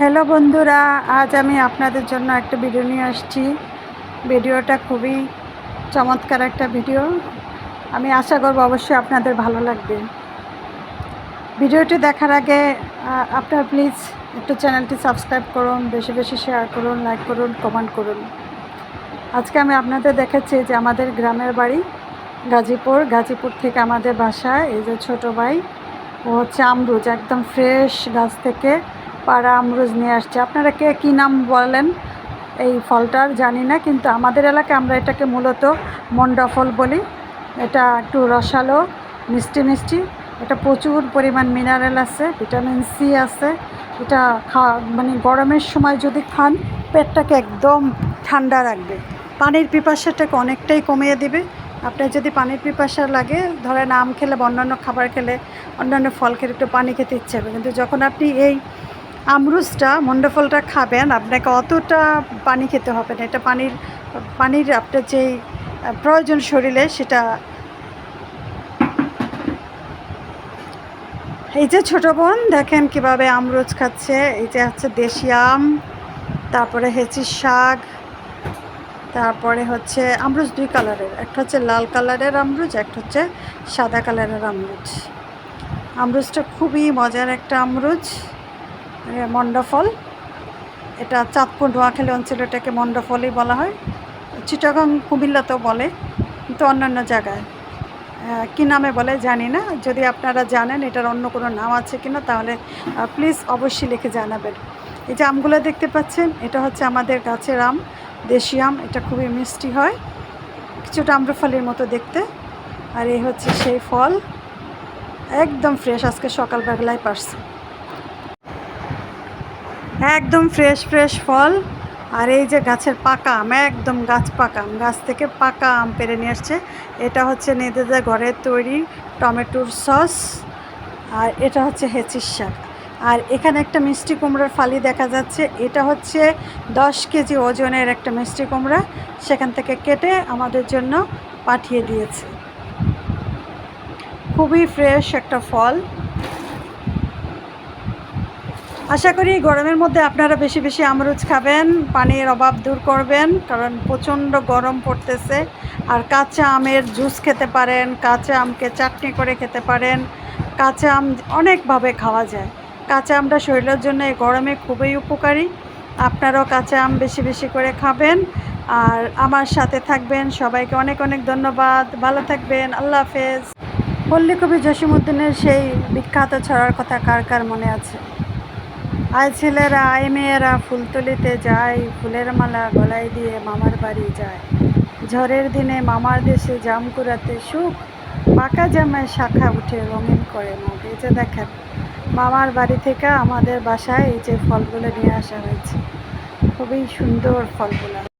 Hello বন্ধুরা, আজ আমি আপনাদের জন্য একটা ভিডিও নিয়ে আসছি। ভিডিওটা খুবই চমৎকার একটা ভিডিও আমি আশা করব অবশ্যই আপনাদের ভালো লাগবে। ভিডিওটি দেখার আগে আপনার প্লিজ একটু চ্যানেলটি সাবস্ক্রাইব করুন, বেশি বেশি শেয়ার করুন লাইক করুন কমেন্ট করুন। আজকে আমি আপনাদের দেখাচ্ছি যে আমাদের গ্রামের বাড়ি গাজীপুর। গাজীপুর থেকে আমাদের বাসা, এই যে ছোটো ভাই, ও হচ্ছে আমরুজ, একদম ফ্রেশ গাছ থেকে পাড়া আমরুজ নিয়ে আসছে। আপনারা কে কী নাম বলেন? এই ফলটার জানি না, কিন্তু আমাদের এলাকায় আমরা এটাকে মূলত মন্ডা ফল বলি। এটা একটু রসালো, মিষ্টি মিষ্টি। এটা প্রচুর পরিমাণ মিনারেল আছে ভিটামিন সি আছে। এটা খাওয়া মানে গরমের সময় যদি খান, পেটটাকে একদম ঠান্ডা রাখবে। পানির পিপাসাটাকে অনেকটাই কমিয়ে দিবে। আপনার যদি পানির পিপাসা লাগে, ধরেন আম খেলে বা অন্যান্য খাবার খেলে, অন্যান্য ফল খেলে একটু পানি খেতে ইচ্ছে হবে। কিন্তু যখন আপনি এই আমরুজটা মন্ডফলটা খাবেন, আপনাকে অতটা পানি খেতে হবে না। এটা পানির পানির আপনার যেই প্রয়োজন শরীরে সেটা এই যে ছোটো বোন, দেখেন কীভাবে আমরুজ খাচ্ছে। এই যে হচ্ছে দেশি আম, তারপরে হেঁচি শাক, তারপরে হচ্ছে আমরুজ দুই কালারের। একটা হচ্ছে লাল কালারের আমরুজ, একটা হচ্ছে সাদা কালারের আমরুজ। আমরুজটা খুবই মজার একটা আমরুজ। এ, মন্ডা ফল এটা চাঁদপুর নোয়াখালী অঞ্চলে এটাকে মন্ডা ফলই বলা হয়। চিটাগাং কুমিল্লাতেও বলে কিন্তু অন্যান্য জায়গায়। কী নামে বলে জানি না। যদি আপনারা জানেন এটার অন্য কোনো নাম আছে কিনা তাহলে প্লিজ অবশ্যই লিখে জানাবেন। এই যে আমগুলো দেখতে পাচ্ছেন এটা হচ্ছে আমাদের গাছের আম দেশি আম এটা খুবই মিষ্টি হয়। কিছুটা আম্রফলের মতো দেখতে। আর এই হচ্ছে সেই ফল। একদম ফ্রেশ আজকে সকালবেলায় পারছে। একদম ফ্রেশ ফ্রেশ ফল। আর এই যে গাছের পাকা আম, একদম গাছ পাকা আম, গাছ থেকে পাকা আম পেরে নিয়ে আসছে। এটা হচ্ছে নিজেদের ঘরের তৈরি টমেটোর সস, আর এটা হচ্ছে হেঁচির শাক। আর এখানে একটা মিষ্টি কুমড়োর ফালি দেখা যাচ্ছে। এটা হচ্ছে দশ কেজি ওজনের একটা মিষ্টি কুমড়া। সেখান থেকে কেটে আমাদের জন্য পাঠিয়ে দিয়েছে। খুবই ফ্রেশ একটা ফল। আশা করি গরমের মধ্যে আপনারা বেশি বেশি আমরুজ খাবেন, পানির অভাব দূর করবেন, কারণ প্রচণ্ড গরম পড়তেছে। আর কাঁচা আমের জুস খেতে পারেন, কাঁচা আমকে চাটনি করে খেতে পারেন, কাঁচা আম অনেকভাবে খাওয়া যায়। কাঁচা আমটা শরীরের জন্য এই গরমে খুবই উপকারী। আপনারাও কাঁচা আম বেশি বেশি করে খাবেন। আর আমার সাথে থাকবেন, সবাইকে অনেক অনেক ধন্যবাদ। ভালো থাকবেন, আল্লাহ হাফেজ। পল্লী কবি জসিমুদ্দিনের সেই বিখ্যাত ছড়ার কথা কার কার মনে আছে? আয় ছেলেরা আই মেয়েরা ফুল তুলিতে যায়, ফুলের মালা গলায় দিয়ে মামার বাড়ি যায়। ঝড়ের দিনে মামার দেশে জাম কুড়াতে সুখ, পাকা জামায় শাখা উঠে রঙিন করে মুখ। এই যে দেখেন, মামার বাড়ি থেকে আমাদের বাসায় এই যে ফলগুলো নিয়ে আসা হয়েছে। খুবই সুন্দর ফলগুলো।